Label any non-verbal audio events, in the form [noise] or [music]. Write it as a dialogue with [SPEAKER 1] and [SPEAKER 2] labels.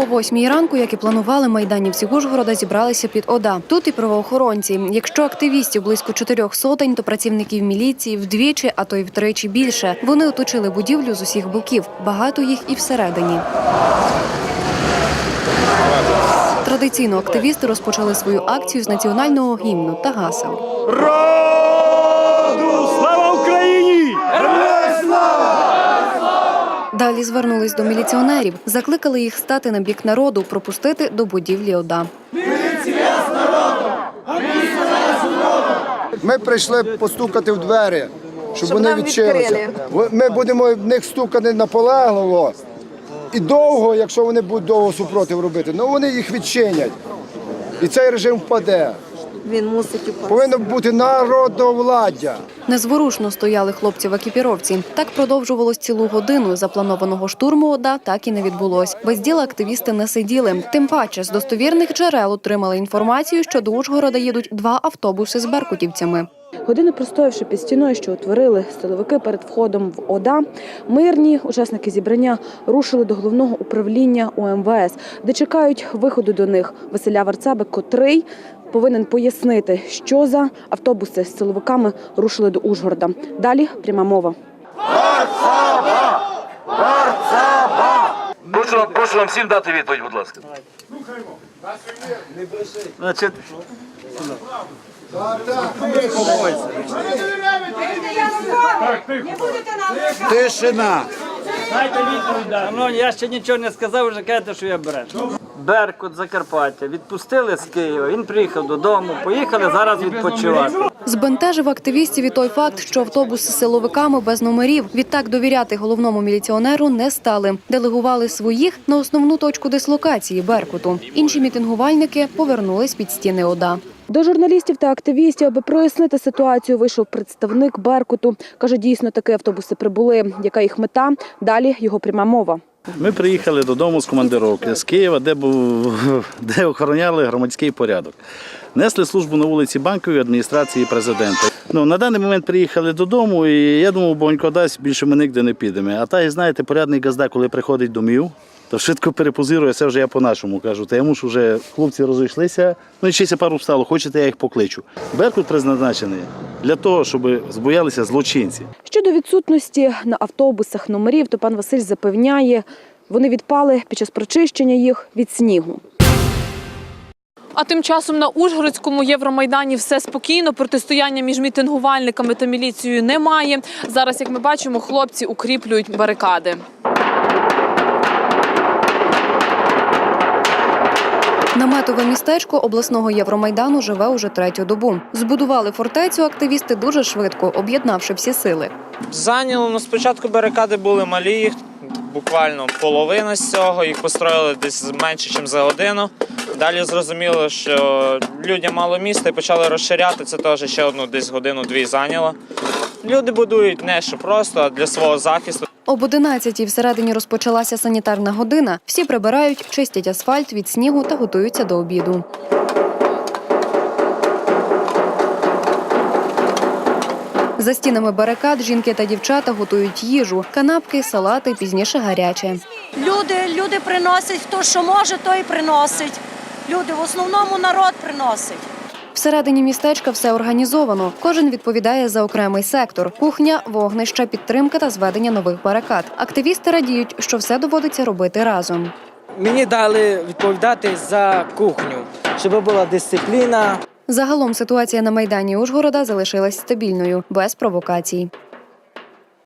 [SPEAKER 1] О восьмій ранку, як і планували, майданівці Ужгорода зібралися під ОДА. Тут і правоохоронці. Якщо активістів близько чотирьох сотень, то працівників міліції вдвічі, а то й втричі більше. Вони оточили будівлю з усіх боків. Багато їх і всередині. Традиційно активісти розпочали свою акцію з національного гімну та гасел. Далі звернулись до міліціонерів, закликали їх стати на бік народу, пропустити до будівлі ОДА.
[SPEAKER 2] Ми прийшли постукати в двері, щоб,
[SPEAKER 3] Щоб
[SPEAKER 2] вони відчинилися.
[SPEAKER 3] відкрили.
[SPEAKER 2] Ми будемо в них стукати наполегливо і довго, якщо вони будуть довго супротив робити, ну вони їх відчинять. І цей режим впаде.
[SPEAKER 3] Він мусить упасти.
[SPEAKER 2] Повинно бути народовладдя.
[SPEAKER 1] Незворушно стояли хлопці в екіпіровці. Так продовжувалось цілу годину. Запланованого штурму ОДА так і не відбулось. Без діла активісти не сиділи. Тим паче з достовірних джерел отримали інформацію, що до Ужгорода їдуть два автобуси з беркутівцями.
[SPEAKER 4] Години простоявши під стіною, що утворили силовики перед входом в ОДА, мирні учасники зібрання рушили до головного управління УМВС, де чекають виходу до них Василя Варцаби, котрий повинен пояснити, що за автобуси з силовиками рушили до Ужгорода. Далі пряма мова.
[SPEAKER 5] Прошу вам, прошу вам всім дати відповідь, будь ласка.
[SPEAKER 6] Значить,
[SPEAKER 2] Тишина.
[SPEAKER 6] ну я ще нічого не сказав, вже кажете, що я брешу. Беркут Закарпаття відпустили з Києва. Він приїхав додому. Поїхали зараз відпочивати.
[SPEAKER 1] Збентежив активістів і той факт, що автобуси з силовиками без номерів. Відтак довіряти головному міліціонеру не стали. Делегували своїх на основну точку дислокації Беркуту. Інші мітингувальники повернулись під стіни ОДА.
[SPEAKER 4] До журналістів та активістів, аби прояснити ситуацію, вийшов представник Беркуту. Каже, дійсно такі автобуси прибули. Яка їх мета? Далі його пряма мова.
[SPEAKER 7] Ми приїхали додому з командировки з Києва, де був [laughs] де охороняли громадський порядок. Несли службу на вулиці Банковій адміністрації президента. Ну на даний момент приїхали додому, і я думав, бонько дасть більше ми нігде не підемо. А та і знаєте, порядний газда, коли приходить домів, то швидко перепозирує, це вже я по-нашому кажу. Та я мушу вже хлопці розійшлися. Ну і ще пару встало, хочете, я їх покличу. Беркут призначений для того, щоб збоялися злочинці.
[SPEAKER 4] Щодо відсутності на автобусах номерів, то пан Василь запевняє, вони відпали під час прочищення їх від снігу.
[SPEAKER 8] А тим часом на Ужгородському Євромайдані все спокійно. Протистояння між мітингувальниками та міліцією немає. Зараз, як ми бачимо, хлопці укріплюють барикади.
[SPEAKER 1] Наметове містечко обласного Євромайдану живе уже третю добу. Збудували фортецю активісти дуже швидко, об'єднавши всі сили.
[SPEAKER 9] Зайняло, ну спочатку барикади були малі, буквально половина з цього, їх построїли десь менше, ніж за годину. Далі зрозуміло, що людям мало міста і почали розширяти, це теж ще одну десь годину-дві зайняло. Люди будують не що просто, а для свого захисту.
[SPEAKER 1] Об 11-й всередині розпочалася санітарна година. Всі прибирають, чистять асфальт від снігу та готуються до обіду. За стінами барикад жінки та дівчата готують їжу, канапки, салати, пізніше гаряче.
[SPEAKER 10] Люди, люди приносять, хто що може, той приносить. Люди, в основному народ приносить.
[SPEAKER 1] Всередині містечка все організовано. Кожен відповідає за окремий сектор: кухня, вогнища, підтримка та зведення нових барикад. Активісти радіють, що все доводиться робити разом.
[SPEAKER 11] Мені дали відповідати за кухню, щоб була дисципліна.
[SPEAKER 1] Загалом ситуація на майдані Ужгорода залишилась стабільною, без провокацій.